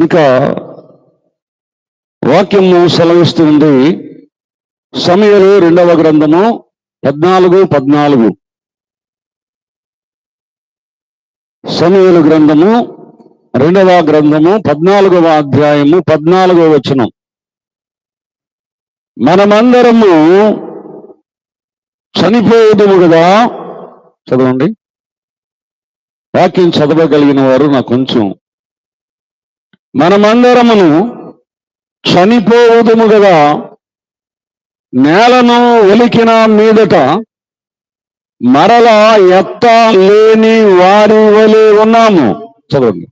ఇంకా వాక్యము సెలవిస్తుంది సమయలు రెండవ గ్రంథము పద్నాలుగు పద్నాలుగు. సమయలు గ్రంథము రెండవ గ్రంథము పద్నాలుగవ అధ్యాయము పద్నాలుగవ వచనం. మనమందరము చనిపోదుము కదా. చదవండి. వాక్యం చదవగలిగిన వారు నాకు కొంచెం మనమందరమును చనిపోవుదుము కదా నేలను ఒలికిన మీదట మరల ఎత్త లేని వారి వలె ఉన్నాము. చదవండి.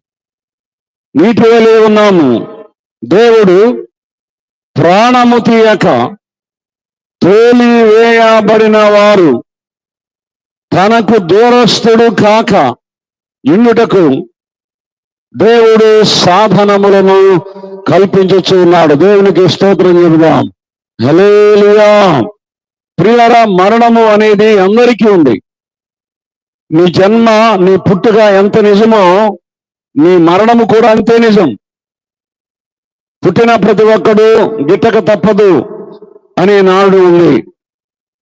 నీటి వలె ఉన్నాము. దేవుడు ప్రాణము తీయక తోలి వేయబడిన వారు తనకు దూరస్తుడు కాక ఇండుటకు దేవుడు సాధనములను కల్పించచ్చు ఉన్నాడు దేవునికి స్తోత్రం చెబుదాం. హలేలుయా ప్రియారా మరణము అనేది అందరికీ ఉంది. నీ జన్మ నీ పుట్టుక ఎంత నిజమో నీ మరణము కూడా అంతే నిజం. పుట్టిన ప్రతి ఒక్కడు గిట్టక తప్పదు అనే నాడు ఉంది.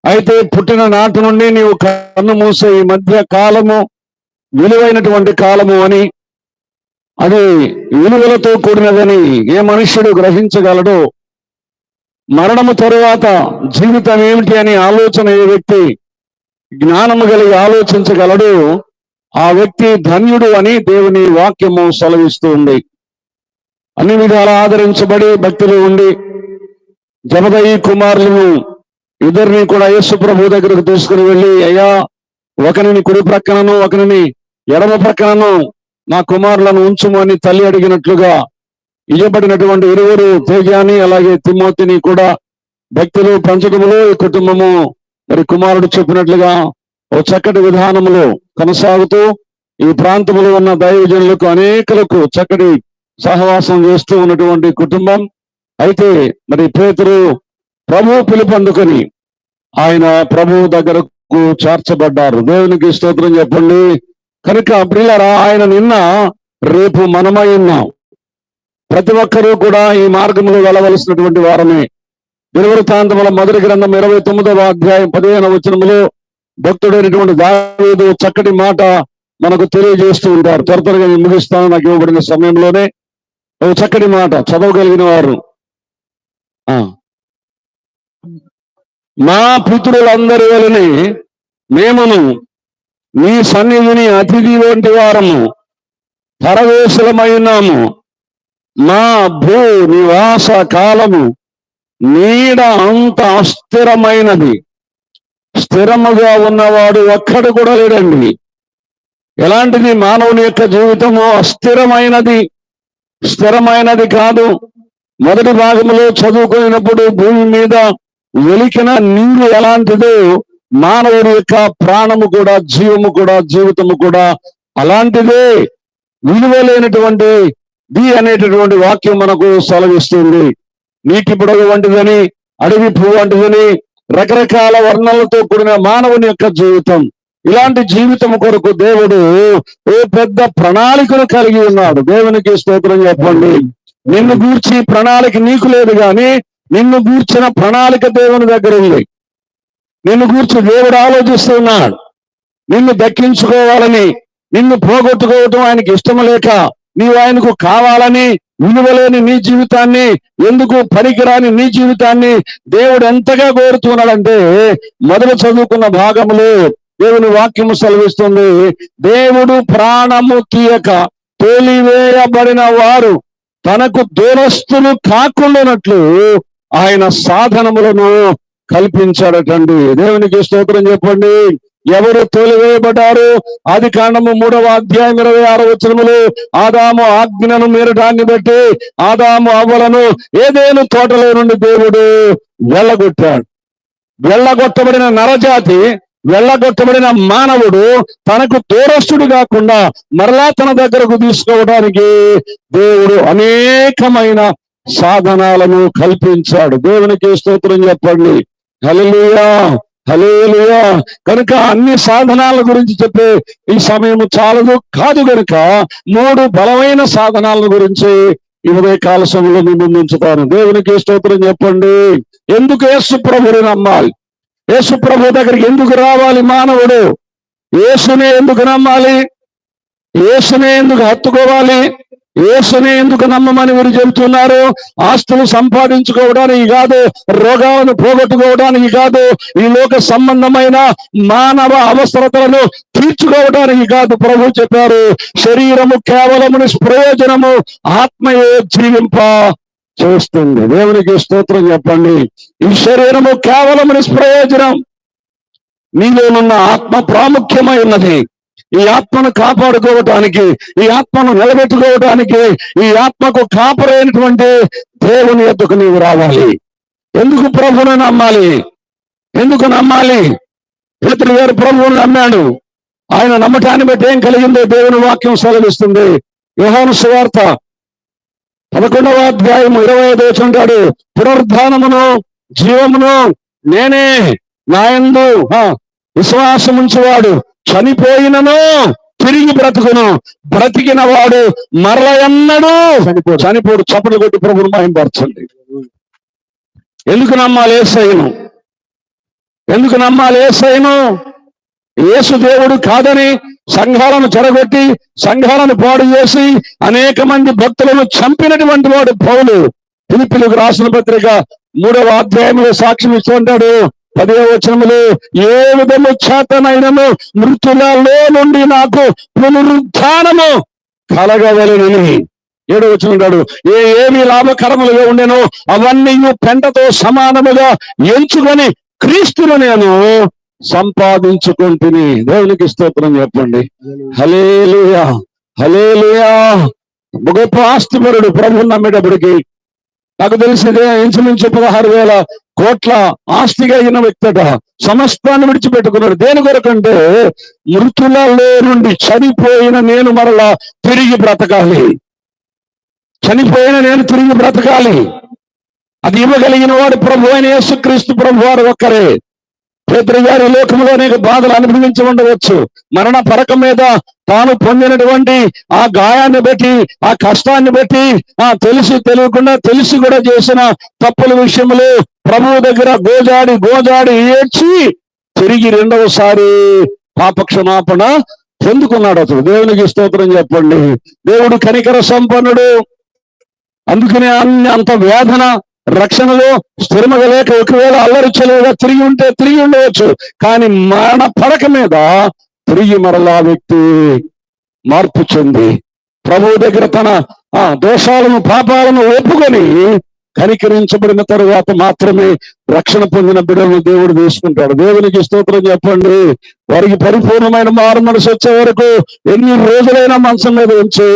అయితే పుట్టిన నాటి నుండి నీవు కన్ను మూసే ఈ మధ్య కాలము విలువైనటువంటి కాలము అని అది విలువలతో కూడినదని ఏ మనుష్యుడు గ్రహించగలడు మరణము తరువాత జీవితం ఏమిటి అని ఆలోచన ఏ వ్యక్తి జ్ఞానము కలిగి ఆలోచించగలడు ఆ వ్యక్తి ధన్యుడు అని దేవుని వాక్యము సెలవిస్తూ ఉంది. అన్ని విధాలా ఆదరించబడి భక్తులు ఉండి జమదయి కుమారులను ఇద్దరిని కూడా యేసు ప్రభు దగ్గరకు తీసుకుని వెళ్ళి అయ్యా ఒకరిని కుడి ప్రక్కనను ఒకరిని ఎడమ ప్రక్కనను నా కుమారులను ఉంచుము అని తల్లి అడిగినట్లుగా ఇయ్యబడినటువంటి ఇరువురు తేజాని అలాగే తిమ్మోతిని కూడా భక్తులు పంచకములు ఈ కుటుంబము మరి కుమారుడు చెప్పినట్లుగా ఓ చక్కటి విధానములో కొనసాగుతూ ఈ ప్రాంతంలో ఉన్న దైవజనులకు అనేకులకు చక్కటి సహవాసం చేస్తూ ఉన్నటువంటి కుటుంబం. అయితే మరి పేతురు ప్రభు పిలుపందుకొని ఆయన ప్రభు దగ్గరకు చేర్చబడ్డారు. దేవునికి స్తోత్రం చెప్పండి. కనుక ప్రియులరా ఆయన నిన్న రేపు మనమై ఉన్నాం. ప్రతి ఒక్కరూ కూడా ఈ మార్గంలో వెళ్ళవలసినటువంటి వారమే. దినవృత్తాంతముల మొదటి గ్రంథం ఇరవై తొమ్మిదవ అధ్యాయం పదిహేను వచనములో భక్తుడైనటువంటి దావేదు చక్కటి మాట మనకు తెలియజేస్తూ ఉంటారు. త్వర త్వరగా నేను ముగిస్తాను నాకు ఇవ్వబడిన సమయంలోనే. ఒక చక్కటి మాట చదవగలిగిన వారు. ఆ. మా పితృలందరి వలని మేమును నీ సన్నిధిని అతిథి వంటి వారము. పరవేశులమైనాము ఉన్నాము. మా భూ నివాస కాలము నీడ అంత అస్థిరమైనది. స్థిరముగా ఉన్నవాడు ఒక్కడు కూడా లేడండి. ఎలాంటిది మానవుని యొక్క జీవితము అస్థిరమైనది? స్థిరమైనది కాదు. మొదటి భాగంలో చదువుకున్నప్పుడు భూమి మీద వెలికిన నీరు ఎలాంటిదో మానవుడి యొక్క ప్రాణము కూడా జీవము కూడా జీవితము కూడా అలాంటిదే విలువలేనటువంటి ది అనేటటువంటి వాక్యం మనకు సెలవిస్తుంది. నీటి పొడవు వంటిదని అడవి పువ్వు వంటిదని రకరకాల వర్ణాలతో కూడిన మానవుని యొక్క జీవితం. ఇలాంటి జీవితం కొరకు దేవుడు ఓ పెద్ద ప్రణాళికను కలిగి ఉన్నాడు. దేవునికి స్తోత్రం చెప్పండి. నిన్ను గూర్చి ప్రణాళిక నీకు లేదు కానీ నిన్ను గూర్చిన ప్రణాళిక దేవుని దగ్గర ఉంది. నిన్ను గూర్చి దేవుడు ఆలోచిస్తున్నాడు. నిన్ను దక్కించుకోవాలని నిన్ను పోగొట్టుకోవటం ఆయనకి ఇష్టం లేక నీవు ఆయనకు కావాలని విలువలేని నీ జీవితాన్ని ఎందుకు పనికిరాని నీ జీవితాన్ని దేవుడు ఎంతగా కోరుతున్నాడంటే మొదలు చదువుకున్న భాగంలో దేవుని వాక్యము సెలవిస్తుంది దేవుడు ప్రాణము తీయక తోలివేయబడిన వారు తనకు దూరస్తులు కాకుండానట్లు ఆయన సాధనములను కల్పించాడటండి దేవునికి స్తోత్రం చెప్పండి. ఎవరు తోలివేయబడ్డారు? ఆది కాండము మూడవ అధ్యాయం ఇరవై ఆరు వచనములు. ఆదాము ఆజ్ఞను మీరటాన్ని బట్టి ఆదాము అవ్వలను ఏదేను తోటలో నుండి దేవుడు వెళ్ళగొట్టాడు. వెళ్ళగొట్టబడిన నరజాతి వెళ్ళగొట్టబడిన మానవుడు తనకు దూరస్తుడు కాకుండా మరలా తన దగ్గరకు తీసుకోవడానికి దేవుడు అనేకమైన సాధనాలను కల్పించాడు. దేవునికి స్తోత్రం చెప్పండి. హల్లెలూయా హల్లెలూయా. కనుక అన్ని సాధనాల గురించి చెప్పే ఈ సమయం చాలదు. కాదు గనుక మూడు బలమైన సాధనాల గురించి ఈ కాల సమయంలో మీ దేవునికి స్తోత్రం చెప్పండి. ఎందుకు యేసు ప్రభుని నమ్మాలి? యేసు ప్రభు దగ్గరికి ఎందుకు రావాలి మానవుడు? యేసునే ఎందుకు నమ్మాలి? యేసునే ఎందుకు హత్తుకోవాలి? యేసునే ఎందుకు నమ్మమని మీరు చెబుతున్నారు? ఆస్తులు సంపాదించుకోవడానికి కాదు రోగాలను పోగొట్టుకోవడానికి కాదు ఈ లోక సంబంధమైన మానవ అవసరతలను తీర్చుకోవడానికి కాదు ప్రభు చెప్పారు. శరీరము కేవలము నిష్ప్రయోజనము ఆత్మయే జీవింప చేస్తుంది. దేవునికి స్తోత్రం చెప్పండి. ఈ శరీరము కేవలం నిష్ప్రయోజనం నీలోనున్న ఆత్మ ప్రాముఖ్యమైనది ఈ ఆత్మను కాపాడుకోవటానికి ఈ ఆత్మను నిలబెట్టుకోవటానికి ఈ ఆత్మకు కాపరైనటువంటి దేవుని ఎద్దుకు నీవు రావాలి. ఎందుకు ప్రభువును నమ్మాలి? ఎందుకు నమ్మాలి? పేతురు గారు ప్రభువును నమ్మాడు. ఆయన నమ్మటాన్ని బట్టి ఏం కలిగిందో దేవుని వాక్యం సెలవిస్తుంది. యోహాను సువార్త పదకొండవ అధ్యాయం ఇరవై ఐదు ఉంటాడు పునరుద్ధానమును జీవమును నేనే నాయందు ఆ, విశ్వాసముంచువాడు. చనిపోయినను తిరిగి బ్రతుకును. బ్రతికిన వాడు మరల ఎన్నడూ చనిపోడు. చనిపోడు. చప్పట్లు కొట్టి ప్రభుని మహింపరచండి. ఎందుకు నమ్మాలి ఏసైను? ఎందుకు నమ్మాలి ఏసైను? యేసు దేవుడు కాదని సంఘాలను చెడగొట్టి సంఘాలను పాడు చేసి అనేక మంది భక్తులను చంపినటువంటి వాడు పౌలు. పిలిపిలకు రాసిన పత్రిక మూడవ అధ్యాయంలో సాక్ష్యం ఇస్తుంటాడు పదే వచనములో ఏ విధము చేతనైనను మృతులలో నుండి నాకు పునరుద్ధానము కలగవలనని. ఏడో వచ్చినాడు ఏ ఏమి లాభకరములుగా ఉండేనో అవన్నీ పెంటతో సమానముగా ఎంచుకొని క్రీస్తును నేను సంపాదించుకుంటుని. దేవునికి స్తోత్రం చెప్పండి. హలేలుయా హలేలుయా గొప్ప ఆస్తిపరుడు ప్రభు నమ్మేటప్పటికి నాకు తెలిసిందే ఇంచుమించు పదహారు వేల కోట్ల ఆస్తిగా కలిగిన వ్యక్తట సమస్తాన్ని విడిచిపెట్టుకున్నాడు. దేని కొరకంటే మృతులలో నుండి చనిపోయిన నేను మరలా తిరిగి బ్రతకాలి. చనిపోయిన నేను తిరిగి బ్రతకాలి. అది ఇవ్వగలిగిన వాడు ప్రభు అయిన యేసుక్రీస్తు ప్రభు వారు ఒక్కరే. పేదరి గారి లోకంలో నీకు బాధలు అనుభవించి ఉండవచ్చు. మరణ పరకం మీద తాను పొందినటువంటి ఆ గాయాన్ని బట్టి ఆ కష్టాన్ని బట్టి ఆ తెలిసి తెలియకుండా తెలిసి కూడా చేసిన తప్పుల విషయంలో ప్రభువు దగ్గర గోజాడి గోజాడి ఏడ్చి తిరిగి రెండవసారి పాపక్షమాపణ పొందుకున్నాడు అతడు. దేవునికి స్తోత్రం చెప్పండి. దేవుడు కనికర సంపన్నుడు. అందుకనే అన్ని అంత వేదన రక్షణలో స్థిరమగ లేక ఒకవేళ అల్లరి చెలువుగా తిరిగి ఉంటే తిరిగి ఉండవచ్చు. కానీ మరణ పడక మీద తిరిగి మరలా వ్యక్తి మార్పు చెంది. ప్రభువు దగ్గర తన ఆ దోషాలను పాపాలను ఒప్పుకొని కనికరించబడిన తరువాత మాత్రమే రక్షణ పొందిన బిడ్డలను దేవుడు తీసుకుంటాడు దేవునికి స్తోత్రం చెప్పండి. వారికి పరిపూర్ణమైన మారు మనసు వచ్చే వరకు ఎన్ని రోజులైనా మంచం మీద ఉంచి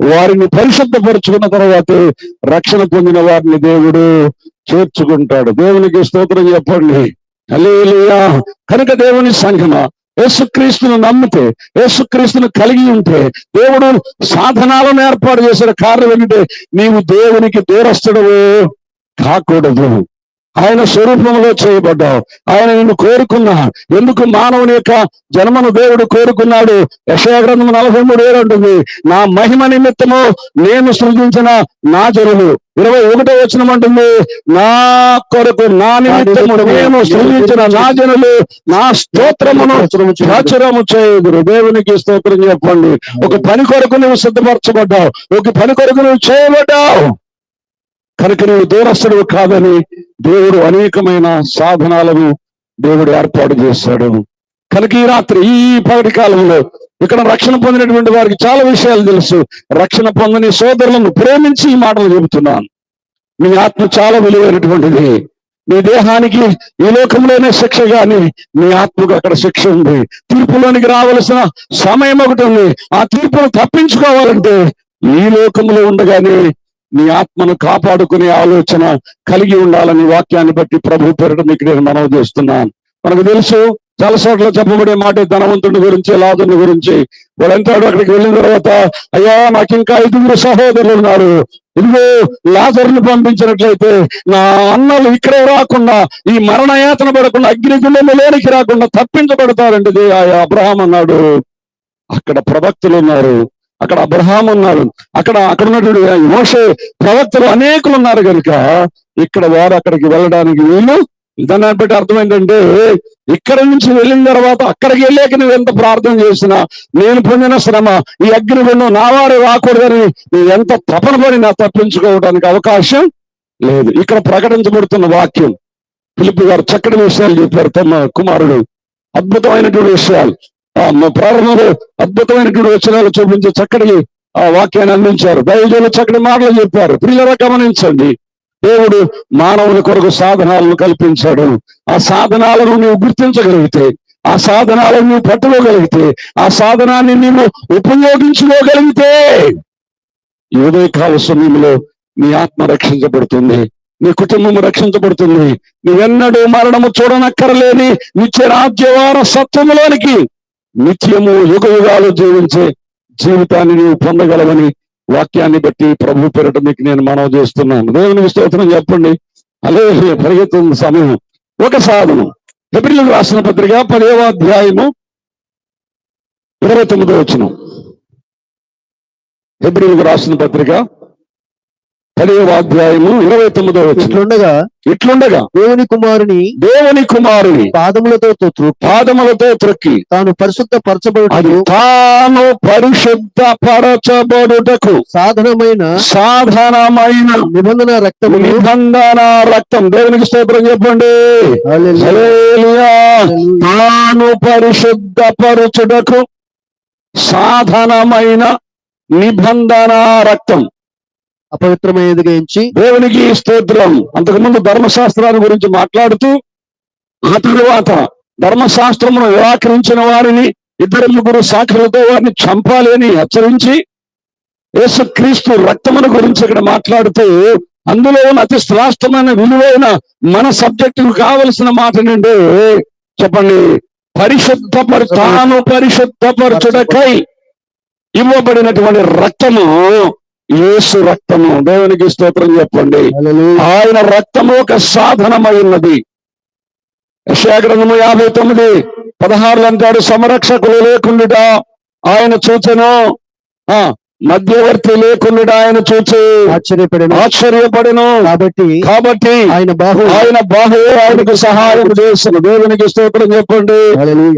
వారిని పరిశుద్ధపరుచుకున్న తర్వాత రక్షణ పొందిన వారిని దేవుడు చేర్చుకుంటాడు. దేవునికి స్తోత్రం చెప్పండి. అలేలియా కనుక దేవుని సంఘమా యేసుక్రీస్తును నమ్మితే యేసుక్రీస్తును కలిగి ఉంటే దేవుడు సాధనాలను ఏర్పాటు చేసిన కారణం ఏంటంటే నీవు దేవునికి దూరస్తుడవు కాకూడదు. ఆయన స్వరూపంలో చేయబడ్డావు. ఆయన నిన్ను కోరుకున్నా ఎందుకు మానవుని యొక్క జన్మను దేవుడు కోరుకున్నాడు? యశయ గ్రంథం నలభై మూడు ఏడు ఉంటుంది నా మహిమ నిమిత్తము నేను సృజించిన నా జనులు. ఇరవై ఒకటో వచనం అంటుంది నా కొరకు నా నిమిత్తము నేను సృజించిన నా జనులు. నా స్తోత్రమును ప్రచురము చేయుదురు దేవునికి స్తోత్రం చెప్పండి. ఒక పని కొరకు నువ్వు సిద్ధపరచబడ్డావు. ఒక పని కొరకు నువ్వు చేయబడ్డావు. కనుక నువ్వు దూరస్తుడు కాదని దేవుడు అనేకమైన సాధనాలను దేవుడు ఏర్పాటు చేశాడు. కనుక ఈ రాత్రి ఈ పగటి కాలంలో ఇక్కడ రక్షణ పొందినటువంటి వారికి చాలా విషయాలు తెలుసు. రక్షణ పొందని సోదరులను ప్రేమించి ఈ మాటలు చెబుతున్నాను. మీ ఆత్మ చాలా విలువైనటువంటిది. మీ దేహానికి ఈ లోకంలోనే శిక్ష గాని మీ ఆత్మకు అక్కడ శిక్ష ఉంది. తీర్పులోనికి రావలసిన సమయం ఒకటి ఉంది. ఆ తీర్పును తప్పించుకోవాలంటే ఈ లోకంలో ఉండగానే నీ ఆత్మను కాపాడుకునే ఆలోచన కలిగి ఉండాలని వాక్యాన్ని బట్టి ప్రభు పేరట మీకు నేను మనవి చేస్తున్నాను. మనకు తెలుసు చాలా చోట్ల చెప్పబడే మాట ధనవంతుడి గురించి లాదుని గురించి. వాడంటాడు అక్కడికి వెళ్ళిన తర్వాత అయ్యా నాకు ఇంకా ఐదుగురు సహోదరులు ఉన్నారు. ఇదిగో లాజర్ని పంపించినట్లయితే నా అన్నలు ఇక్కడే రాకుండా ఈ మరణయాతన పడకుండా అగ్నిగుండంలోనికి రాకుండా తప్పించబడతారండి అబ్రహాం అన్నాడు. అక్కడ ప్రవక్తులు ఉన్నారు. అక్కడ అబ్రహాం ఉన్నాడు. అక్కడ అక్కడ ఉన్నటువంటి మోసే ప్రవక్తలు అనేకులు ఉన్నారు కనుక ఇక్కడ వారు అక్కడికి వెళ్ళడానికి వీలు దాన్ని బట్టి అర్థం ఏంటంటే ఇక్కడ నుంచి వెళ్ళిన తర్వాత అక్కడికి వెళ్ళాక నువ్వు ఎంత ప్రార్థన చేసినా నేను పొందిన శ్రమ ఈ అగ్ని గుండం నా వారే రాకూడదని నువ్వు ఎంత తపన పడి నా తప్పించుకోవడానికి అవకాశం లేదు. ఇక్కడ ప్రకటించబడుతున్న వాక్యం. పిలుపు గారు చక్కటి విషయాలు చెప్పారు తమ కుమారుడు. అద్భుతమైనటువంటి విషయాలు. ప్రారంభంలో అద్భుతమైనటువంటి వచనాలు చూపించి చక్కటి ఆ వాక్యాన్ని అందించారు. దైవజనులు చక్కటి మాటలు చెప్పారు. పిల్లల గమనించండి. దేవుడు మానవుని కొరకు సాధనాలను కల్పించాడు. ఆ సాధనాలను నువ్వు గుర్తించగలిగితే ఆ సాధనాలను నువ్వు పట్టుకోగలిగితే ఆ సాధనాన్ని నీవు ఉపయోగించుకోగలిగితే ఈ ఉదయకాల సమయంలో నీ ఆత్మ రక్షించబడుతుంది. నీ కుటుంబం రక్షించబడుతుంది. నువ్వెన్నడూ మరణము చూడనక్కరలేని నిత్య రాజ్యవార సత్వములోనికి నిత్యము యుగ యుగాలు జీవించే జీవితాన్ని నువ్వు పొందగలవని వాక్యాన్ని బట్టి ప్రభు పేరట మీకు నేను మనవి చేస్తున్నాను. దేవుని స్తోత్రం చెప్పండి. అలే పరిగెత్తుంది సమయం. ఒక సాధనం. ఎబ్రిల్ రాసిన పత్రిక పదేవ అధ్యాయము ఇరవై తొమ్మిదో వచ్చిన ఎబ్రిల్ రాసిన పత్రిక పదేవ అధ్యాయము ఇరవై తొమ్మిదో ఇట్లుండగా ఇట్లుండగా దేవుని కుమారుని దేవుని కుమారుని పాదములతో పాదములతో త్రొక్కి. తాను పరిశుద్ధ అది పరచబడుటకు తాను పరిశుద్ధ పరచబడుటకు సాధనమైన సాధనమైన నిబంధన రక్తమును నిబంధన రక్తం. దేవునికి స్తోత్రం చెప్పండి. తాను పరిశుద్ధ పరచుటకు సాధనమైన నిబంధన రక్తం. అపవిత్రమైనదిగా ఎంచి దేవునికి స్తోత్రం. అంతకుముందు ధర్మశాస్త్రాన్ని గురించి మాట్లాడుతూ ఆ తరువాత ధర్మశాస్త్రమును నిరాకరించిన వారిని ఇద్దరు ముగ్గురు సాక్షులతో వారిని చంపాలి అని హెచ్చరించి యేసుక్రీస్తు రక్తమును గురించి ఇక్కడ మాట్లాడుతూ అందులో ఉన్న అతి శ్రేష్టమైన విలువైన మన సబ్జెక్టు కావలసిన మాట నుండి చెప్పండి పరిశుద్ధపరు తాను పరిశుద్ధపరచుటకై ఇవ్వబడినటువంటి రక్తము యేసు రక్తము. దేవునికి స్తోత్రం చెప్పండి. ఆయన రక్తము ఒక సాధనమై ఉన్నది. యశాగ్రంథము యాభై తొమ్మిది పదహారులు అంటాడు సమరక్షకులు లేకుండా ఆయన చూచెను. ఆ మధ్యవర్తి లేకుండా ఆయన చూచి ఆశ్చర్యపడిన. ఆశ్చర్యపడెను. కాబట్టి కాబట్టి ఆయన బాహు ఆయన బాహు ఆయనకు సహాయం చేసిన దేవునికి స్తోత్రం చెప్పండి.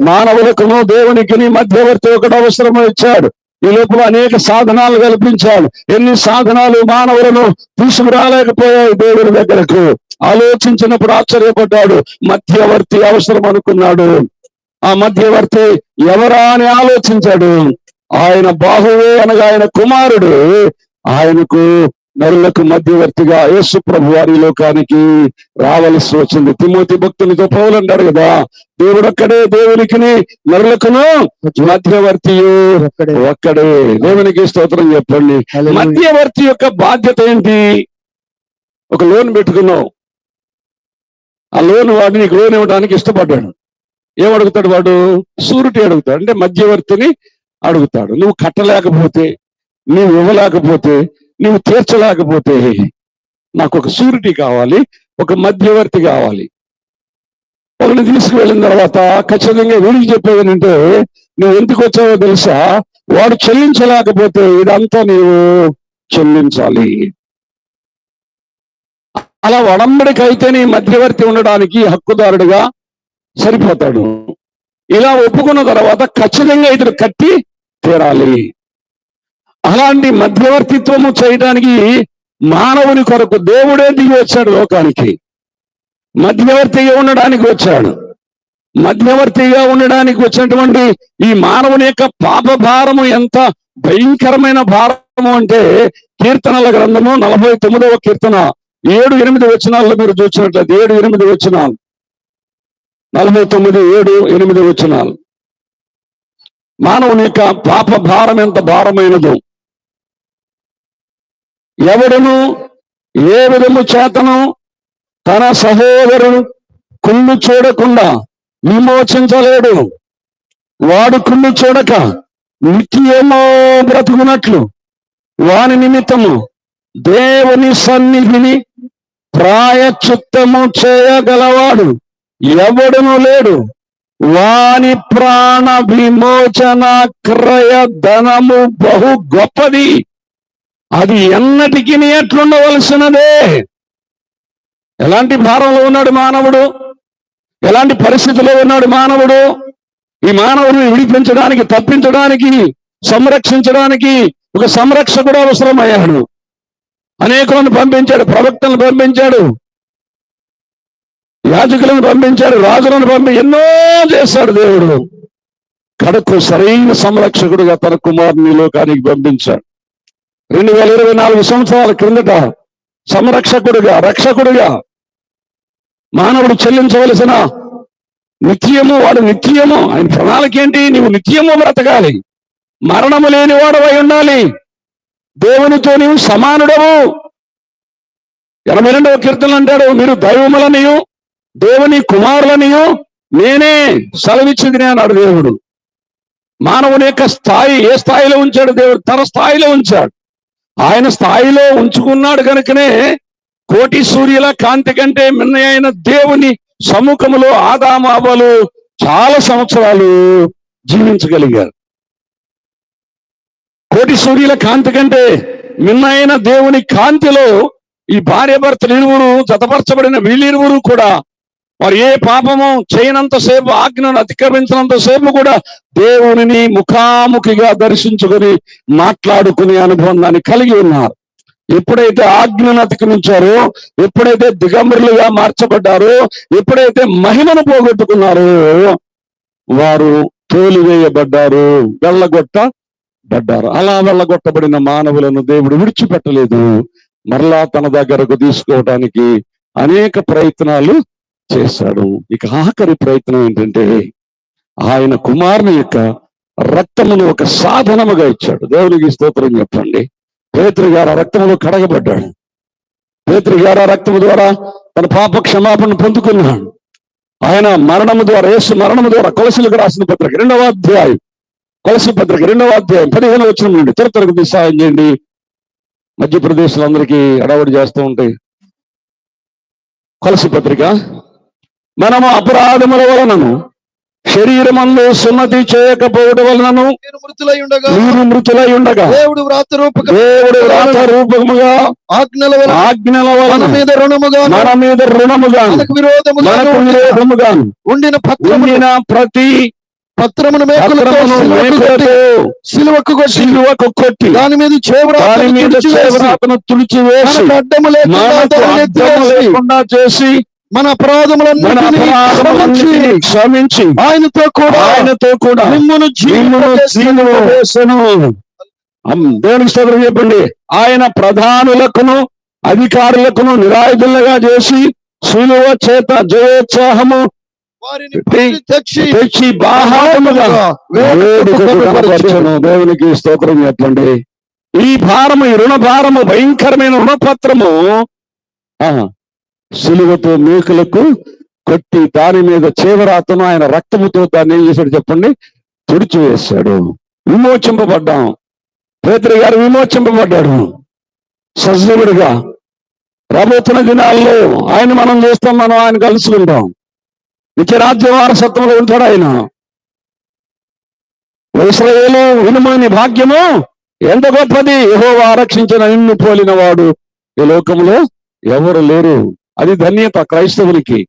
మానవులకును దేవునికి మధ్యవర్తి ఒకటి అవసరం ఇచ్చాడు. ఈ లోపల అనేక సాధనాలు కల్పించాడు. ఎన్ని సాధనాలు మానవులను తీసుకురాలేకపోయాయి దేవుడి దగ్గరకు. ఆలోచించినప్పుడు ఆశ్చర్యపడ్డాడు. మధ్యవర్తి అవసరం అనుకున్నాడు. ఆ మధ్యవర్తి ఎవరా అని ఆలోచించాడు. ఆయన బాహువే అనగా ఆయన కుమారుడు. ఆయనకు నరులకు మధ్యవర్తిగా యేసు ప్రభు వారి లోకానికి రావలసి వచ్చింది. తిమోతి భక్తునితో పౌలు అంటాడు కదా దేవుడు ఒక్కడే దేవునికి నరులకును మధ్యవర్తియు ఒక్కడే. దేవునికి స్తోత్రం చెప్పండి. మధ్యవర్తి యొక్క బాధ్యత ఏంటి? ఒక లోన్ పెట్టుకున్నావు. ఆ లోన్ వాడు నీకు లోన్ ఇవ్వడానికి ఇష్టపడ్డాడు. ఏం అడుగుతాడు వాడు? సూరిటీ అడుగుతాడు. అంటే మధ్యవర్తిని అడుగుతాడు. నువ్వు కట్టలేకపోతే నువ్వు ఇవ్వలేకపోతే నువ్వు తీర్చలేకపోతే నాకు ఒక సూరిటీ కావాలి ఒక మధ్యవర్తి కావాలి. ఒకరిని తీసుకువెళ్ళిన తర్వాత ఖచ్చితంగా వీడికి చెప్పేది ఏంటంటే నువ్వు ఎందుకు వచ్చావో తెలుసా? వాడు చెల్లించలేకపోతే ఇదంతా నీవు చెల్లించాలి. అలా వడంబడికైతే నీ మధ్యవర్తి ఉండడానికి హక్కుదారుడిగా సరిపోతాడు. ఇలా ఒప్పుకున్న తర్వాత ఖచ్చితంగా ఇతడు కట్టి తీరాలి. అలాంటి మధ్యవర్తిత్వము చేయడానికి మానవుని కొరకు దేవుడే దిగి వచ్చాడు లోకానికి. మధ్యవర్తిగా ఉండడానికి వచ్చాడు. మధ్యవర్తిగా ఉండడానికి వచ్చినటువంటి ఈ మానవుని యొక్క పాప భారము ఎంత భయంకరమైన భారము అంటే కీర్తనల గ్రంథము నలభై తొమ్మిదవ కీర్తన ఏడు ఎనిమిది వచనాల్లో మీరు చూసినట్లయితే ఏడు ఎనిమిది వచనాలు. నలభై తొమ్మిది ఏడు ఎనిమిది వచనాలు. మానవుని యొక్క పాప భారం ఎంత భారమైనదో. ఎవడును ఏ విధము చేతను తన సహోదరుడు కుళ్ళు చూడకుండా విమోచించలేడు. వాడు కుళ్ళు చూడక నిత్యమో బ్రతుకున్నట్లు వాని నిమిత్తము దేవుని సన్నిధిని ప్రాయచిత్తము చేయగలవాడు ఎవడును లేడు. వాని ప్రాణ విమోచన క్రయ ధనము బహు గొప్పది. అది ఎన్నటికి ఎట్లుండవలసినదే ఎలాంటి భారంలో ఉన్నాడు మానవుడు? ఎలాంటి పరిస్థితిలో ఉన్నాడు మానవుడు? ఈ మానవుడిని విడిపించడానికి తప్పించడానికి సంరక్షించడానికి ఒక సంరక్షకుడు అవసరమయ్యాడు. అనేకులను పంపించాడు ప్రవక్తలను పంపించాడు యాజకులను పంపించాడు రాజులను పంపి ఎన్నో చేశాడు దేవుడు. కడకు సరైన సంరక్షకుడుగా తన కుమారుని లోకానికి పంపించాడు. రెండు వేల ఇరవై నాలుగు సంవత్సరాల క్రిందట సంరక్షకుడుగా రక్షకుడుగా మానవుడు చెల్లించవలసిన నిత్యము వాడు నిత్యము ఆయన ప్రణాళిక ఏంటి నీవు నిత్యము బ్రతకాలి. మరణము లేని అయి ఉండాలి. దేవునితో నీవు సమానుడవు. ఎనభై రెండవ కీర్తనలు అంటాడు మీరు దైవములనియు దేవుని కుమారులనియు నేనే సెలవిచ్చింది అన్నాడు దేవుడు. మానవుని యొక్క స్థాయి ఏ స్థాయిలో ఉంచాడు దేవుడు? తన స్థాయిలో ఉంచాడు. ఆయన స్థాయిలో ఉంచుకున్నాడు కనుకనే కోటి సూర్యుల కాంతి కంటే మిన్న అయిన దేవుని సముఖములో ఆదామాబలు చాలా సంవత్సరాలు జీవించగలిగారు. కోటి సూర్యుల కాంతి కంటే మిన్న దేవుని కాంతిలో ఈ భార్య భర్తలు ఇరువురు జతపరచబడిన వీళ్ళిరువురు కూడా వారు ఏ పాపము చేయనంతసేపు ఆజ్ఞను అతిక్రమించినంతసేపు కూడా దేవునిని ముఖాముఖిగా దర్శించుకొని మాట్లాడుకునే అనుబంధాన్ని కలిగి ఉన్నారు. ఎప్పుడైతే ఆజ్ఞను అతిక్రమించారో ఎప్పుడైతే దిగంబరులుగా మార్చబడ్డారో ఎప్పుడైతే మహిమను పోగొట్టుకున్నారో వారు తోలివేయబడ్డారు. వెళ్ళగొట్టబడ్డారు. అలా వెళ్ళగొట్టబడిన మానవులను దేవుడు విడిచిపెట్టలేదు. మరలా తన దగ్గరకు తీసుకోవటానికి అనేక ప్రయత్నాలు చేశాడు. ఇక ఆఖరి ప్రయత్నం ఏంటంటే ఆయన కుమారుని యొక్క రక్తమును ఒక సాధనముగా ఇచ్చాడు. దేవునికి స్తోత్రం చెప్పండి. పేతురు గారు రక్తమును రక్తములో కడగబడ్డాడు. పేతురు గారు రక్తము ద్వారా తన పాప క్షమాపణ పొందుకున్నాడు. ఆయన మరణము ద్వారా యేసు మరణము ద్వారా కొలసులకు రాసిన పత్రిక రెండవ అధ్యాయం. కొలసి పత్రిక రెండవ అధ్యాయం పదిహేను వచ్చిన నుండి త్వర సహాయం చేయండి. మధ్యప్రదేశ్లో అందరికీ అడవడి చేస్తూ ఉంటాయి. కొలసి పత్రిక మనము అపరాధముల వలనను శరీరమందు సున్నతి చేయకపోవడం వలనను మీరు మృతులై ఉండగా దేవుడు వ్రాత రూపక దేవుడు రాత రూపముగా ఆజ్ఞల వలన ఆజ్ఞల వలన మీద రుణముగా మన మీద రుణముగా మనకు విరోధముగా మనకు విరోధముగా ఉండిన పత్రమును ప్రతి పత్రమును మేకులతో సిలువకు సిలువకు కొట్టి దాని మీద చేవరాతను తుడిచి వేసి అడ్డము లేకుండా చేసి మన అపరాధములన్నిటినీ క్షమించి. ఆయనతో కూడా ఆయనతో కూడా మిమ్మును. అమ్, దేవునికి స్తోత్రం చెప్పండి. ఆయన ప్రధానులకును అధికారులకును నిరాయుధులుగా చేసి సులువ చేత జయోత్సాహము తెచ్చి. దేవునికి స్తోత్రం చెప్పండి. ఈ భారము ఈ రుణ భారము భయంకరమైన రుణపత్రము ఆ, సిలువతో మేకులకు కొట్టి దాని మీద చేవరాతను ఆయన రక్తముతో దాన్ని ఏం చేశాడు చెప్పండి? తుడిచివేశాడు. విమోచింపబడ్డాం. పేదరి గారు విమోచింపబడ్డాడు. సజీవుడిగా. రాబోతున్న దినాల్లో ఆయన మనం చేస్తాం మనం ఆయన కలుసుకుంటాం నిత్యరాజ్య వారసత్వంలో ఉంటాడు ఆయన. ఇస్రాయేలు వినుమని భాగ్యము ఎంత గొప్పది? యహో ఆరక్షించిన నిన్ను పోలిన వాడు ఈ లోకంలో ఎవరు లేరు. అది ధన్యత క్రైస్తవునికి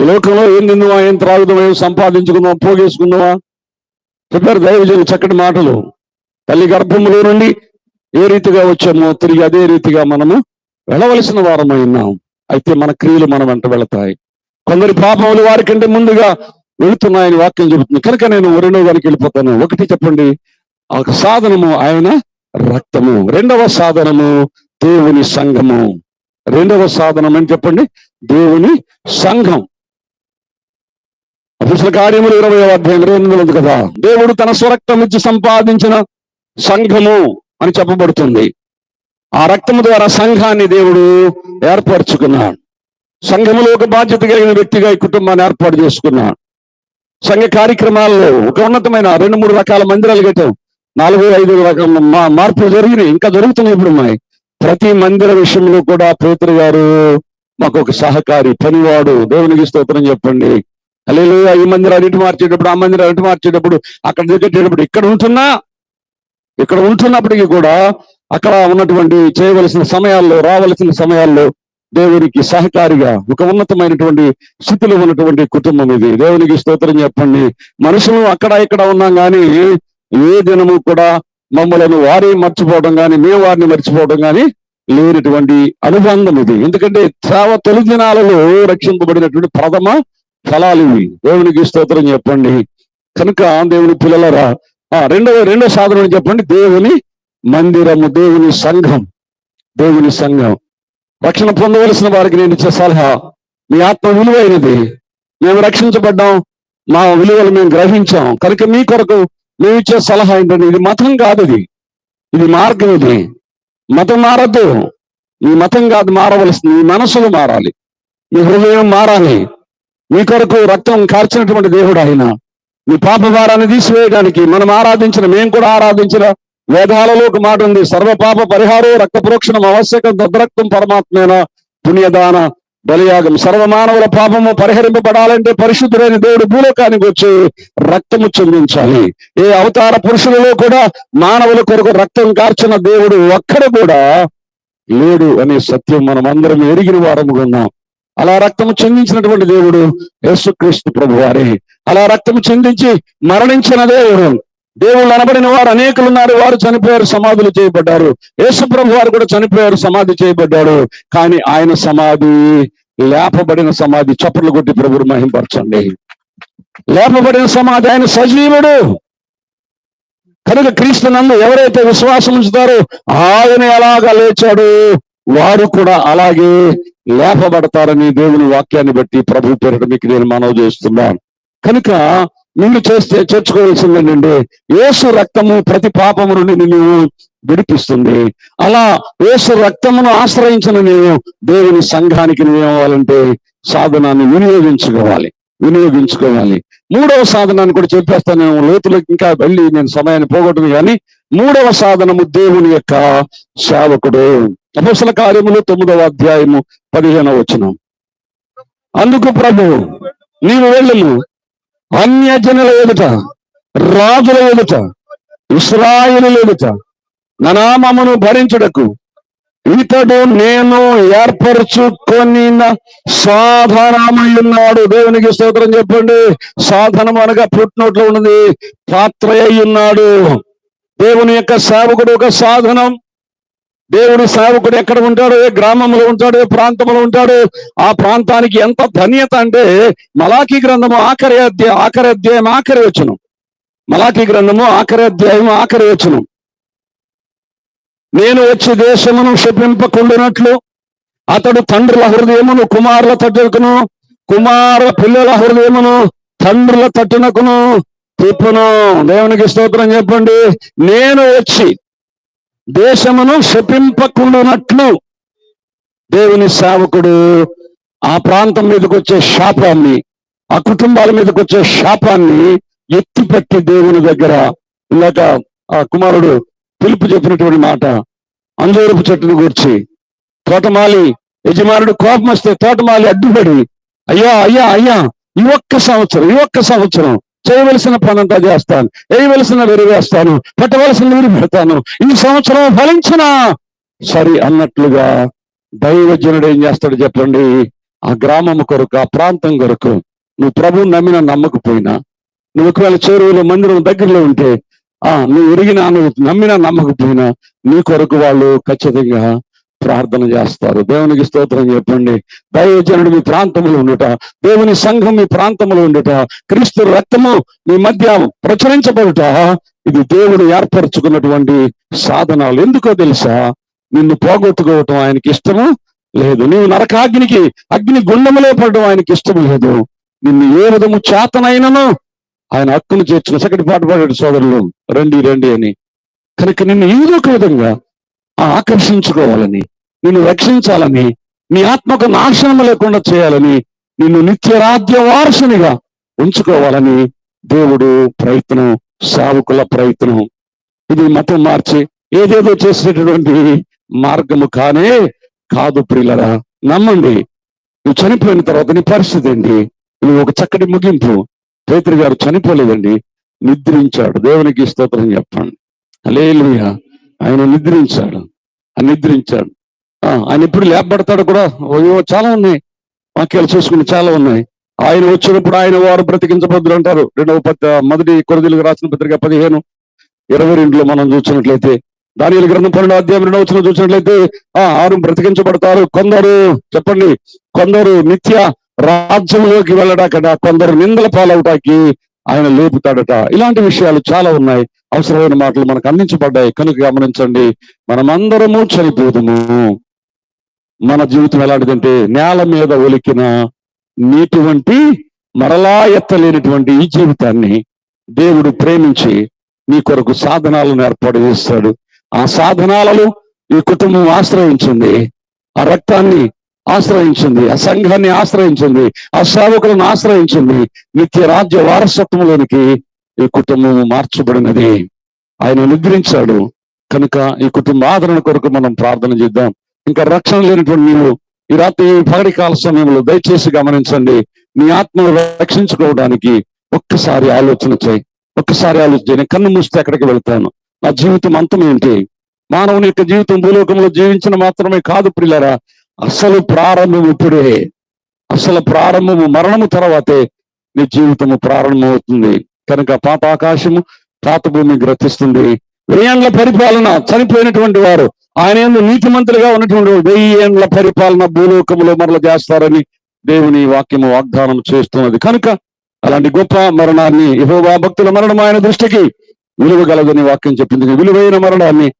ఈ లోకంలో ఏం నిన్ను ఏం త్రాగుదామా ఏం సంపాదించుకుందాం పోగేసుకుందామా? చెప్పారు దైవజన చక్కటి మాటలు. తల్లి గర్భములో నుండి ఏ రీతిగా వచ్చామో తిరిగి అదే రీతిగా మనము వెళ్ళవలసిన వారమై ఉన్నాం. అయితే మన క్రియలు మన వెంట వెళతాయి. కొందరి పాపములు వారికంటే ముందుగా వెళుతున్నాయని వాక్యం చెబుతుంది. కనుక నేను రెండో దానికి వెళ్ళిపోతాను. ఒకటి చెప్పండి. ఆ ఒక సాధనము ఆయన రక్తము. రెండవ సాధనము దేవుని సంఘము. రెండవ సాధనం అని చెప్పండి? దేవుని సంఘం. అపుసల కార్యములు ఇరవై అధ్యాయం ఇరవై ఎనిమిది ఉంది కదా? దేవుడు తన స్వరక్తం ఇచ్చి సంపాదించిన సంఘము అని చెప్పబడుతుంది. ఆ రక్తము ద్వారా సంఘాన్ని దేవుడు ఏర్పరచుకున్నాడు. సంఘములో ఒక బాధ్యత కలిగిన వ్యక్తిగా ఈ కుటుంబాన్ని ఏర్పాటు చేసుకున్నాడు. సంఘ కార్యక్రమాల్లో ఒక ఉన్నతమైన రెండు మూడు రకాల మందిరాలు కట్టాం. నాలుగు ఐదు రకాల మా- మార్పులు జరిగినాయి. ఇంకా జరుగుతున్నాయి ఇప్పుడు మాయి ప్రతి మందిర విషయంలో కూడా పేతురు గారు మాకు ఒక సహకారి పనివాడు. దేవునికి స్తోత్రం చెప్పండి. అల్లెలు ఈ మందిరం ఇటు మార్చేటప్పుడు ఆ మందిరం ఇటు మార్చేటప్పుడు అక్కడ దిగేటప్పుడు ఇక్కడ ఉంటున్నా ఇక్కడ ఉంటున్నప్పటికీ కూడా అక్కడ ఉన్నటువంటి చేయవలసిన సమయాల్లో రావలసిన సమయాల్లో దేవునికి సహకారిగా ఒక ఉన్నతమైనటువంటి స్థితిలో ఉన్నటువంటి కుటుంబం ఇది. దేవునికి స్తోత్రం చెప్పండి. మనుషులు అక్కడ ఇక్కడ ఉన్నాం కానీ ఏ దినము కూడా మమ్మలను వారే మర్చిపోవడం కానీ మేము వారిని మర్చిపోవడం కానీ లేనటువంటి అనుబంధం ఇది. ఎందుకంటే సేవ తొలి దినాలలో రక్షింపబడినటువంటి ప్రథమ ఫలాలు ఇవి. దేవునికి స్తోత్రం చెప్పండి. కనుక దేవుని పిల్లలరా ఆ రెండవ రెండో సాధనం చెప్పండి. దేవుని మందిరము దేవుని సంఘం దేవుని సంఘం. రక్షణ పొందవలసిన వారికి నేను ఇచ్చే సలహా మీ ఆత్మ విలువైనది. మేము రక్షించబడ్డాం మా విలువలు మేము గ్రహించాం. కనుక మీ కొరకు మేము ఇచ్చే సలహా ఏంటంటే ఇది మతం కాదు ఇది. ఇది మార్గం ఇది. మతం మారద్దు. మీ మతం కాదు మారవలసింది. నీ మనసులు మారాలి. నీ హృదయం మారాలి. నీ కొరకు రక్తం కార్చినటువంటి దేవుడు ఆయన. మీ పాప భారాన్ని తీసివేయడానికి మనం ఆరాధించిన మేము కూడా ఆరాధించిన వేదాలలో ఒక మాట ఉంది. సర్వ పాప పరిహారం రక్త ప్రోక్షణం ఆవశ్యకం దద్రక్తం పరమాత్మేన పుణ్యదాన బలియాగం సర్వమానవుల పాపము పరిహరింపబడాలంటే పరిశుద్ధుడైన దేవుడు భూలోకానికి వచ్చి రక్తము చెందించాలి. ఏ అవతార పురుషులలో కూడా మానవుల కొరకు రక్తం కార్చిన దేవుడు ఒక్కడు కూడా లేడు అనే సత్యం మనం అందరం ఎరిగిన వారముగా ఉన్నాం. అలా రక్తము చెందించినటువంటి దేవుడు యేసుక్రీస్తు ప్రభు వారే అలా రక్తము చెందించి మరణించిన దేవుడు దేవుళ్ళు అనబడిన వారు అనేకులు ఉన్నారు వారు చనిపోయారు సమాధులు చేయబడ్డారు. యేసుప్రభు వారు కూడా చనిపోయారు సమాధి చేయబడ్డాడు. కానీ ఆయన సమాధి లేపబడిన సమాధి చప్పట్లు కొట్టి ప్రభుడు మహింపరచండి. లేపబడిన సమాధి ఆయన సజీవుడు. కనుక క్రీస్తు నందు ఎవరైతే విశ్వాసం ఉంచుతారో ఆయన ఎలాగా లేచాడు? వారు కూడా అలాగే లేపబడతారని దేవుని వాక్యాన్ని బట్టి ప్రభు పేరిట మీకు నేను మనవి చేస్తున్నాను. కనుక మీరు చేస్తే చేర్చుకోవాల్సింది ఏసు యేసు రక్తము ప్రతి పాపము నుండి నిన్ను విడిపిస్తుంది. అలా యేసు రక్తమును ఆశ్రయించిన నేను దేవుని సంఘానికి నువ్వేమవ్వాలంటే సాధనాన్ని వినియోగించుకోవాలి. వినియోగించుకోవాలి. మూడవ సాధనాన్ని కూడా చెప్పేస్తాను. నేను లోతులకు ఇంకా వెళ్ళి నేను సమయాన్ని పోగొట్టును కానీ మూడవ సాధనము దేవుని యొక్క సేవకుడు. అపసల కార్యములు తొమ్మిదవ అధ్యాయము పదిహేనవ వచనం. అందుకు ప్రభు నీవు వెళ్ళము అన్యజనుల ఎదుట రాజుల ఎదుట ఇస్రాయిలు ఎదుట నా నామమును భరించుటకు ఇతడు నేను ఏర్పరచుకొని సాధనమై ఉన్నాడు. దేవునికి స్తోత్రం చెప్పండి. సాధనం అనగా పుట్టినోట్లో ఉన్నది పాత్ర అయి ఉన్నాడు. దేవుని యొక్క సేవకుడు ఒక సాధనం. దేవుడి సేవకుడు ఎక్కడ ఉంటాడు ఏ గ్రామంలో ఉంటాడు ఏ ప్రాంతంలో ఉంటాడు ఆ ప్రాంతానికి ఎంత ధన్యత అంటే మలాఖీ గ్రంథము ఆఖరి అధ్యాయం ఆఖరి అధ్యాయం ఆఖరి వచ్చును మలాఖీ గ్రంథము ఆఖరి అధ్యాయం ఆఖరి వచ్చును నేను వచ్చి దేశమును శపింపకుండినట్లు అతడు తండ్రుల హృదయమును కుమారుల తట్టుకును కుమార పిల్లల హృదయమును తండ్రుల తట్టునకును తిప్పును. దేవునికి స్తోత్రం చెప్పండి. నేను వచ్చి దేశమును శపింపకుండానట్లు దేవుని సేవకుడు ఆ ప్రాంతం మీదకి వచ్చే శాపాన్ని ఆ కుటుంబాల మీదకి వచ్చే శాపాన్ని ఎత్తిపెట్టి దేవుని దగ్గర ఇందాక ఆ కుమారుడు పిలుపు చెప్పినటువంటి మాట. అంజూరపు చెట్టును గుర్చి తోటమాలి యజమానుడు కోపం వస్తే తోటమాలి అడ్డుపడి అయ్యా అయ్యా అయ్యా ఈ ఒక్క సంవత్సరం ఈ ఒక్క సంవత్సరం చేయవలసిన పనంతా చేస్తాను. వేయవలసిన వెరివేస్తాను పెట్టవలసిన నీరు పెడతాను ఈ సంవత్సరం ఫలించిన సరి అన్నట్లుగా దైవజనుడు ఏం చేస్తాడు చెప్పండి? ఆ గ్రామం కొరకు ఆ ప్రాంతం కొరకు నువ్వు ప్రభు నమ్మిన నమ్మకపోయినా నువ్వు ఒకవేళ చేరువులో మందిరం దగ్గరలో ఉంటే ఆ నువ్వు ఎరిగినా నువ్వు నమ్మినా నమ్మకపోయినా నీ కొరకు వాళ్ళు ఖచ్చితంగా ప్రార్థన చేస్తారు. దేవునికి స్తోత్రం చెప్పండి. దైవజనుడు మీ ప్రాంతంలో ఉండుట దేవుని సంఘం మీ ప్రాంతంలో ఉండుట క్రీస్తు రక్తము మీ మధ్య ప్రచురించబడుట ఇది దేవుడు ఏర్పరచుకున్నటువంటి సాధనాలు. ఎందుకో తెలుసా? నిన్ను పోగొట్టుకోవటం ఆయనకి ఇష్టము లేదు. నీవు నరకాగ్నికి అగ్ని గుండములో పడడం ఆయనకి ఇష్టం లేదు. నిన్ను ఏ విధము చేతనైనను ఆయన హక్కును చేర్చిన. సెకటి పాట పాడాడు సోదరులు. రండి రండి అని. కనుక నిన్ను ఏదో ఒక విధంగా ఆకర్షించుకోవాలని నిన్ను రక్షించాలని నీ ఆత్మకు నాశనం లేకుండా చేయాలని నిన్ను నిత్యరాజ్య వారసునిగా ఉంచుకోవాలని దేవుడు ప్రయత్నం సావుకుల ప్రయత్నం. ఇది మతం మార్చి ఏదేదో చేసేటటువంటి మార్గము కానే కాదు ప్రియులరా నమ్మండి. నువ్వు చనిపోయిన తర్వాత నీ పరిస్థితి ఏంటి? నువ్వు ఒక చక్కటి ముగింపు. పేతురు గారు చనిపోలేదండి నిద్రించాడు. దేవునికి స్తోత్రం చెప్పండి. హల్లెలూయా. ఆయన నిద్రించాడు. ఆయన నిద్రించాడు. ఆ, ఆయన ఎప్పుడు లేపబడతాడు కూడా అయ్యో చాలా ఉన్నాయి. వాక్యాలు చూసుకుని చాలా ఉన్నాయి. ఆయన వచ్చినప్పుడు ఆయన వారు బ్రతికించబద్దులు అంటారు. రెండవ పత్ర మొదటి కొరదీలకు రాసిన పత్రిక పదిహేను ఇరవై రెండులో మనం చూసినట్లయితే దాని గ్రంథం పన్నెండు అధ్యాయం రెండవ వచ్చిన చూసినట్లయితే ఆ ఆరు బ్రతికించబడతారు. కొందరు చెప్పండి కొందరు నిత్య రాజ్యంలోకి వెళ్ళడాకట కొందరు నిందల పాలవటానికి ఆయన లేపుతాడట. ఇలాంటి విషయాలు చాలా ఉన్నాయి. అవసరమైన మాటలు మనకు అందించబడ్డాయి. కనుక గమనించండి. మనమందరము చనిపోదుము. మన జీవితం ఎలాంటిదంటే నేల మీద ఒలికిన నీటి వంటి మరలా ఎత్తలేనటువంటి ఈ జీవితాన్ని దేవుడు ప్రేమించి నీ కొరకు సాధనాలను ఏర్పాటు చేస్తాడు. ఆ సాధనాలను ఈ కుటుంబం ఆశ్రయించింది. ఆ రక్తాన్ని ఆశ్రయించింది ఆ సంఘాన్ని ఆశ్రయించింది ఆ సేవకులను ఆశ్రయించింది నిత్య రాజ్య వారసత్వంలోనికి ఈ కుటుంబం మార్చబడినది. ఆయన నిద్రించాడు కనుక ఈ కుటుంబ ఆదరణ కొరకు మనం ప్రార్థన చేద్దాం. ఇంకా రక్షణ లేనటువంటి నీవు ఈ రాత్రి పగడి కాల సమయంలో దయచేసి గమనించండి. నీ ఆత్మను రక్షించుకోవడానికి ఒక్కసారి ఆలోచన చేయి. ఒక్కసారి ఆలోచన చేయి. నేను కన్ను మూస్తే ఎక్కడికి వెళ్తాను. నా జీవితం అంతం ఏంటి మానవుని యొక్క జీవితం భూలోకంలో జీవించిన మాత్రమే కాదు పిల్లరా అసలు ప్రారంభం ఇప్పుడే. అసలు ప్రారంభము మరణము తర్వాతే నీ జీవితము ప్రారంభమవుతుంది. కనుక పాప ఆకాశము పాత భూమి గ్రతిస్తుంది వెయ్యేండ్ల పరిపాలన చనిపోయినటువంటి వారు ఆయన నీతి నీతిమంతులుగా ఉన్నటువంటి వెయ్యేండ్ల పరిపాలన భూలోకములో మరల చేస్తారని దేవుని వాక్యము వాగ్దానం చేస్తున్నది. కనుక అలాంటి గొప్ప మరణాన్ని ఇహోవా భక్తుల మరణం ఆయన దృష్టికి విలువగలదని వాక్యం చెప్పింది. విలువైన మరణాన్ని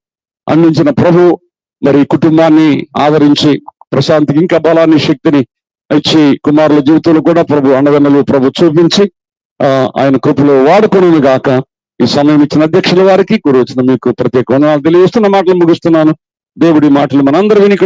అందించిన ప్రభు మరి కుటుంబాన్ని ఆదరించి ప్రశాంత్కి ఇంకా బలాన్ని శక్తిని ఇచ్చి కుమారుల జీవితంలో కూడా ప్రభు అండదండలు ప్రభు చూపించి ఆయన కృపలో వాడుకుని గాక ఈ సమయం ఇచ్చిన అధ్యక్షుల వారికి గురు వచ్చిన మీకు ప్రత్యేక వందనాలు తెలియజేస్తున్న మాటలు ముగిస్తున్నాను. దేవుడి మాటలు మనందరూ విని